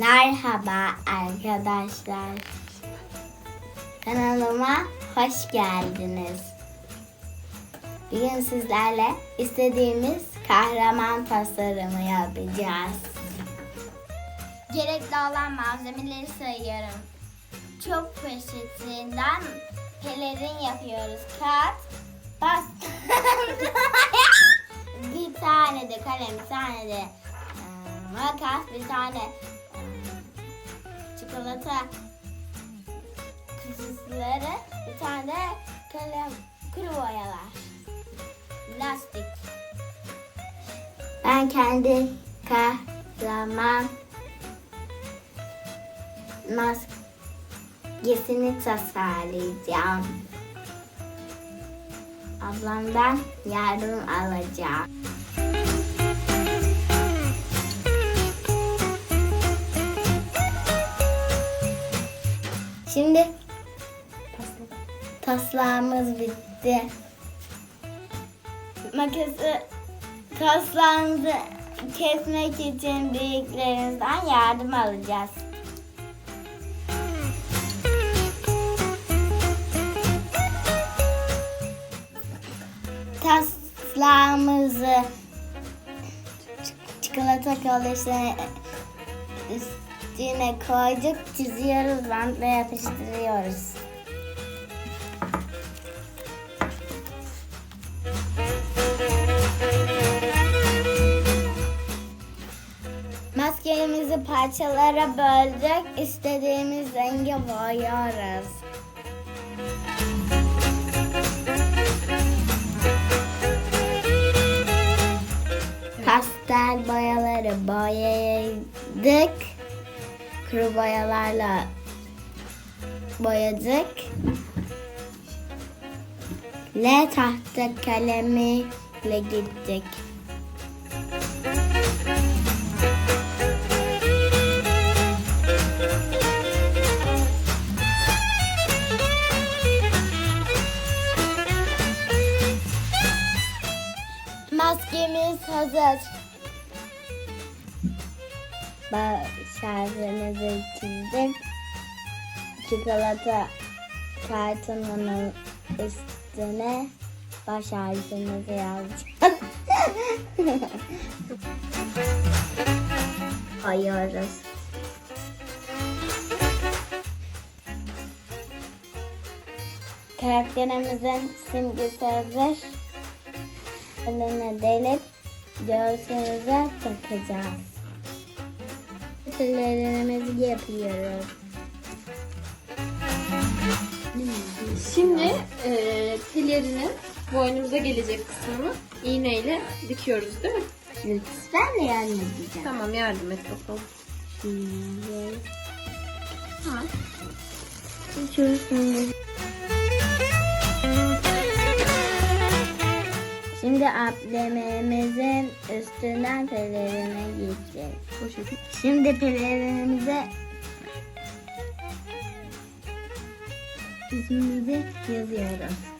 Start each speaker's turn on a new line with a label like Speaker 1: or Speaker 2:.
Speaker 1: Merhaba arkadaşlar. Kanalıma hoş geldiniz. Bugün sizlerle istediğimiz kahraman tasarımı yapacağız. Gerekli olan malzemeleri sayıyorum. Çok poşetinden pelerin yapıyoruz. Kağıt, pasta, bir tane de kalem, bir tane de makas, bir tane çikolata kutuları, bir tane de kalem, kuru boyalar, lastik. Ben kendi kahraman maskesini tasarlayacağım. Ablamdan yardım alacağım. Şimdi taslağımız bitti. Makası taslağımızı kesmek için büyüklerinizden yardım alacağız. Taslağımızı çikolata kalışı üstüne koyduk, çiziyoruz, bantla yapıştırıyoruz. Maskelerimizi parçalara böldük, istediğimiz rengi boyuyoruz. Pastel boyaları boyadık. Kuru boyalarla boyadık. L tahta kalemiyle gittik. Maskemiz hazır. Başarımızı çizdik. Çikolata kartonunun üstüne baş harfimizi yazacağız. Koyuyoruz. Karakterimizin simgesi hazır. Eline delip göğsümüze takacağız. Tüllerimizi yapıyoruz.
Speaker 2: Şimdi e, pelerinin boynumuza gelecek kısmını iğneyle dikiyoruz değil mi?
Speaker 1: Lütfen de yardım edeceğim.
Speaker 2: Tamam yardım et bakalım.
Speaker 1: Şimdi,
Speaker 2: Tamam.
Speaker 1: şu şimdi. Ablememizin üstünden pelerine
Speaker 2: şekilde.
Speaker 1: Şimdi pelerinimize ismimizi yazıyoruz.